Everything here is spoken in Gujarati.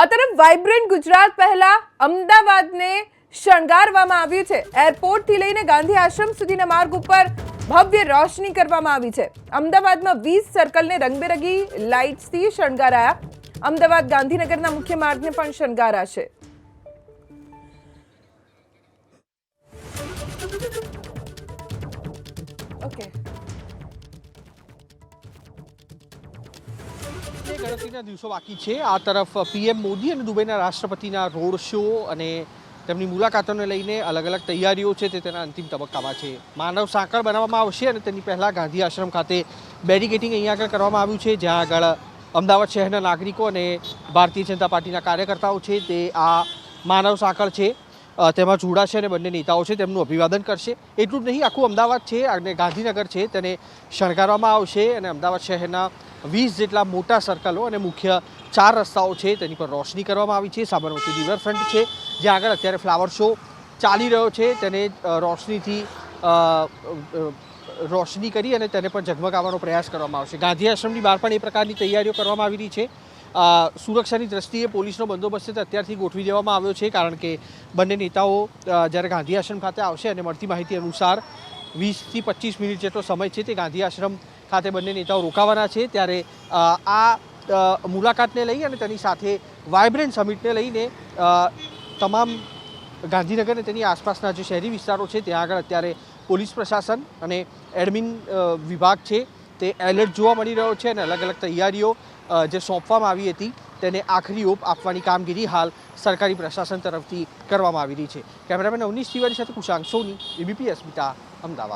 આ તરફ વાઇબ્રન્ટ ગુજરાત પહેલા અમદાવાદને શણગારવામાં આવ્યું છે. એરપોર્ટથી લઈને ગાંધી આશ્રમ સુધીના માર્ગ ઉપર ભવ્ય રોશની કરવામાં આવી છે. અમદાવાદમાં વીસ સર્કલને રંગબેરંગી લાઇટ્સથી શણગારાયા. અમદાવાદ ગાંધીનગરના મુખ્ય માર્ગને પણ શણગારાશે. ઓકે એ ગણતરીના દિવસો બાકી છે. આ તરફ પીએમ મોદી અને દુબઈના રાષ્ટ્રપતિના રોડ શો અને તેમની મુલાકાતોને લઈને અલગ અલગ તૈયારીઓ છે તે તેના અંતિમ તબક્કામાં છે. માનવ સાંકળ બનાવવામાં આવશે અને તેની પહેલાં ગાંધી આશ્રમ ખાતે બેરિકેટિંગ અહીંયા આગળ કરવામાં આવ્યું છે, જ્યાં આગળ અમદાવાદ શહેરના નાગરિકો અને ભારતીય જનતા પાર્ટીના કાર્યકર્તાઓ છે તે આ માનવ સાંકળ છે. તેમાં જોડાશે અને બંને નેતાઓ છે, તેમનું અભિવાદન કરશે. એટલું જ નહીં, આખું અમદાવાદ છે, અને ગાંધીનગર છે, તેને શણગારવામાં આવશે. અને અમદાવાદ શહેરના વીસ જેટલા મોટા સર્કલો અને મુખ્ય ચાર રસ્તાઓ છે, તેની પર રોશની કરવામાં આવી છે. સાબરમતી રિવરફ્રન્ટ છે, જ્યાં આગળ અત્યારે ફ્લાવર શો ચાલી રહ્યો છે. તેને રોશનીથી રોશની કરી અને તેને પણ ઝગમગાવવાનો પ્રયાસ કરવામાં આવશે. ગાંધી આશ્રમની બહાર પણ એ પ્રકારની તૈયારીઓ કરવામાં આવી રહી છે. સુરક્ષાની દ્રષ્ટિએ પોલીસનો બંદોબસ્ત છે અત્યારથી ગોઠવી દેવામાં આવ્યો છે, કારણ કે બંને નેતાઓ જ્યારે ગાંધી આશ્રમ ખાતે આવશે અને મળતી માહિતી અનુસાર વીસથી પચીસ મિનિટ જેટલો સમય છે તે ગાંધી આશ્રમ ખાતે બંને નેતાઓ રોકાવાના છે. ત્યારે આ મુલાકાતને લઈ અને તેની સાથે વાઇબ્રન્ટ સમિટને લઈને તમામ ગાંધીનગર અને તેની આસપાસના જે શહેરી વિસ્તારો છે, ત્યાં આગળ અત્યારે પોલીસ પ્રશાસન અને એડમિન વિભાગ છે. તે એલર્ટ જોવા મળી રહ્યો છે અને અલગ અલગ તૈયારીઓ જે સોંપવામાં આવી હતી તેને આખરી ઓપ આપવાની કામગીરી હાલ સરકારી પ્રશાસન તરફથી કરવામાં આવી રહી છે. કેમેરામેન અવનીશ તિવારી સાથે કુશાંક સોની, એબીપી અસ્મિતા, અમદાવાદ.